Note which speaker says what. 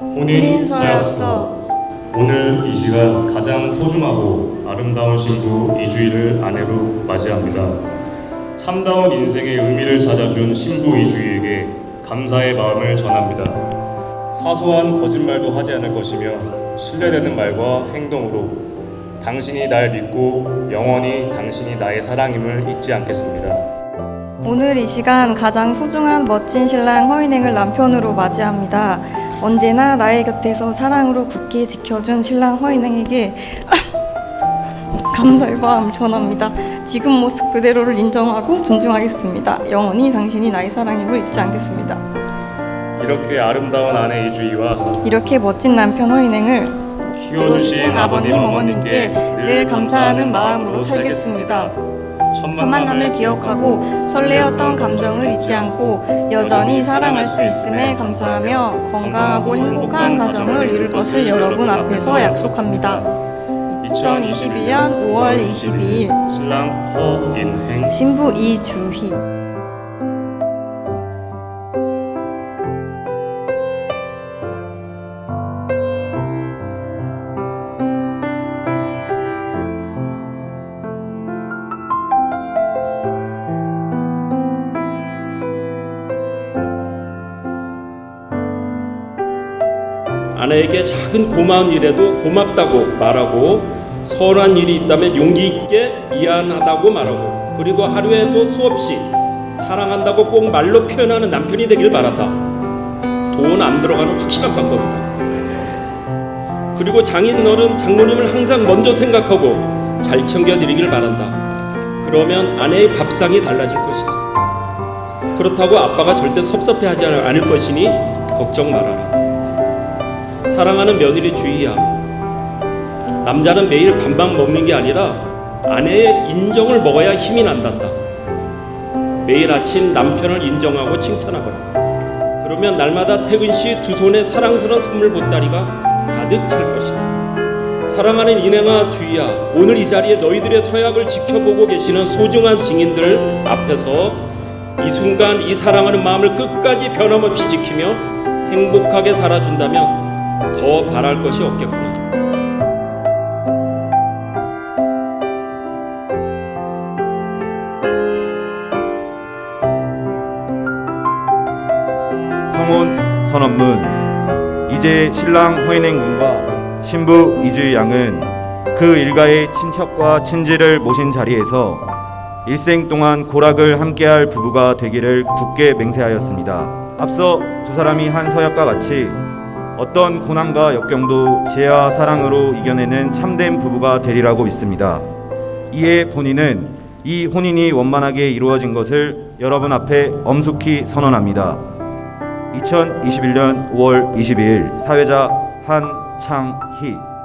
Speaker 1: 혼인서약서
Speaker 2: 오늘 이 시간 가장 소중하고 아름다운 신부 이주희를 아내로 맞이합니다. 참다운 인생의 의미를 찾아준 신부 이주희에게 감사의 마음을 전합니다. 사소한 거짓말도 하지 않을 것이며 신뢰되는 말과 행동으로 당신이 날 믿고 영원히 당신이 나의 사랑임을 잊지 않겠습니다.
Speaker 1: 오늘 이 시간 가장 소중한 멋진 신랑 허인행을 남편으로 맞이합니다. 언제나 나의 곁에서 사랑으로 굳게 지켜준 신랑 허인행에게 감사의 마음 전합니다. 지금 모습 그대로를 인정하고 존중하겠습니다. 영원히 당신이 나의 사랑임을 잊지 않겠습니다.
Speaker 2: 이렇게 아름다운 아내 이주희와
Speaker 1: 이렇게 멋진 남편 허인행을
Speaker 2: 키워주신 아버님 어머님께
Speaker 1: 늘 감사하는 마음으로 살겠습니다. 첫 만남을 기억하고 설레었던 감정을 잊지 않고 여전히 사랑할 수 있음에 감사하며 건강하고 행복한 가정을 이룰 것을 여러분 앞에서 약속합니다. 2021년 5월 22일
Speaker 2: 신랑 허인행
Speaker 1: 신부 이주희
Speaker 3: 아내에게 작은 고마운 일에도 고맙다고 말하고 선한 일이 있다면 용기 있게 미안하다고 말하고 그리고 하루에도 수없이 사랑한다고 꼭 말로 표현하는 남편이 되길 바란다. 돈 안 들어가는 확실한 방법이다. 그리고 장인 어른 장모님을 항상 먼저 생각하고 잘 챙겨드리길 바란다. 그러면 아내의 밥상이 달라질 것이다. 그렇다고 아빠가 절대 섭섭해하지 않을 것이니 걱정 말아라. 사랑하는 며느리 주희야. 남자는 매일 반반 먹는 게 아니라 아내의 인정을 먹어야 힘이 난단다. 매일 아침 남편을 인정하고 칭찬하거라. 그러면 날마다 퇴근 시 두 손에 사랑스러운 선물 보따리가 가득 찰 것이다. 사랑하는 인행아 주희야. 오늘 이 자리에 너희들의 서약을 지켜보고 계시는 소중한 증인들 앞에서 이 순간 이 사랑하는 마음을 끝까지 변함없이 지키며 행복하게 살아준다면 더 바랄 것이 없겠구나.
Speaker 4: 성혼 선언문 이제 신랑 허인행 군과 신부 이주희 양은 그 일가의 친척과 친지를 모신 자리에서 일생 동안 고락을 함께할 부부가 되기를 굳게 맹세하였습니다. 앞서 두 사람이 한 서약과 같이 어떤 고난과 역경도 지혜와 사랑으로 이겨내는 참된 부부가 되리라고 믿습니다. 이에 본인은 이 혼인이 원만하게 이루어진 것을 여러분 앞에 엄숙히 선언합니다. 2021년 5월 22일 사회자 한창희